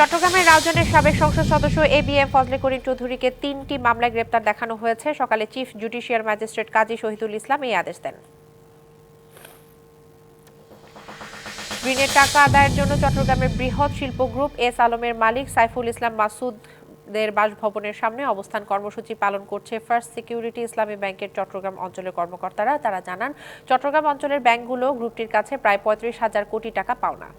চট্টগ্রামের রাউজানের সাবেক সংসদ সদস্য A B M Fazle Karim চৌধুরীকে তিনটি মামলায় গ্রেপ্তার দেখানো হয়েছে। সকালে chief judicial magistrate Kazi Shahidul Islam এই আদেশ দেন। ঋণের টাকা আদায়ের জন্য চট্টগ্রামের বৃহৎ শিল্প গ্রুপ এস আলমের মালিক সাইফুল ইসলাম মাসুদের বাসভবনের সামনে অবস্থান কর্মসূচি পালন করছে ফার্স্ট সিকিউরিটি ইসলামী ব্যাংকের চট্টগ্রাম অঞ্চলের কর্মকর্তারা। তারা জানান, চট্টগ্রাম অঞ্চলের ব্যাংকগুলো গ্রুপটির কাছে প্রায় পঁয়ত্রিশ হাজার কোটি টাকা পাওনা।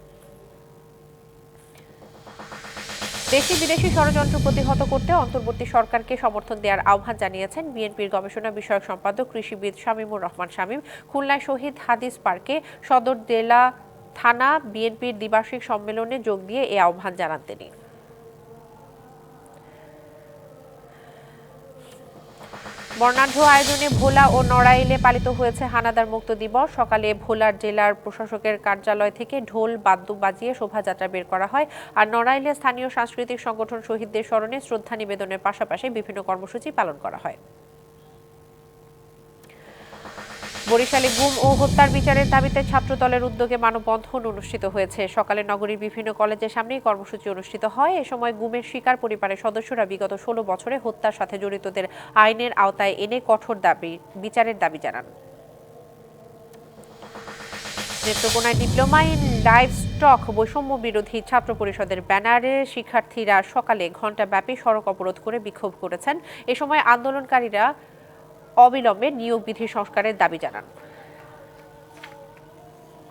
দেশি বিদেশি ষড়যন্ত্র প্রতিহত করতে অন্তর্বর্তী সরকারকে সমর্থন দেওয়ার আহ্বান জানিয়েছেন বিএনপির গবেষণা বিষয়ক সম্পাদক কৃষিবিদ শামীমুর রহমান। শামীম, খুলনায় শহীদ হাদিস পার্কে সদর জেলা থানা বিএনপির দ্বিবার্ষিক সম্মেলনে যোগ দিয়ে এ আহ্বান জানান তিনি। বর্ণাঢ্য আয়োজনে ভোলা ও নড়াইলে পালিত হয়েছে হানাদার মুক্ত দিবস। সকালে ভোলার জেলার প্রশাসকের কার্যালয় থেকে ঢোল, বাদ্য বাজিয়ে শোভাযাত্রা বের করা হয় আর নড়াইলে স্থানীয় সাংস্কৃতিক সংগঠন শহীদদের স্মরণে শ্রদ্ধা নিবেদনের পাশাপাশি বিভিন্ন কর্মসূচি পালন করা হয়। বরিশালে গুম ও হত্যার বিচারের দাবিতে ছাত্রদলের উদ্যোগে মানববন্ধন অনুষ্ঠিত হয়েছে। সকালে নগরীর বিভিন্ন কলেজের সামনেই কর্মসূচি অনুষ্ঠিত হয়। এ সময় গুমের শিকার পরিবারের সদস্যরা বিগত ষোলো বছরে হত্যার সাথে জড়িতদের আইনের আওতায় এনে কঠোর দাবি, বিচারের দাবি জানান। নেত্রকোনায় ডিপ্লোমা ইন লাইভ স্টক বৈষম্য বিরোধী ছাত্র পরিষদের ব্যানারে শিক্ষার্থীরা সকালে ঘণ্টাব্যাপী সড়ক অবরোধ করে বিক্ষোভ করেছেন। এ সময় আন্দোলনকারীরা অবিলম্বে নিয়োগ বিধি সংস্কারের দাবি জানান।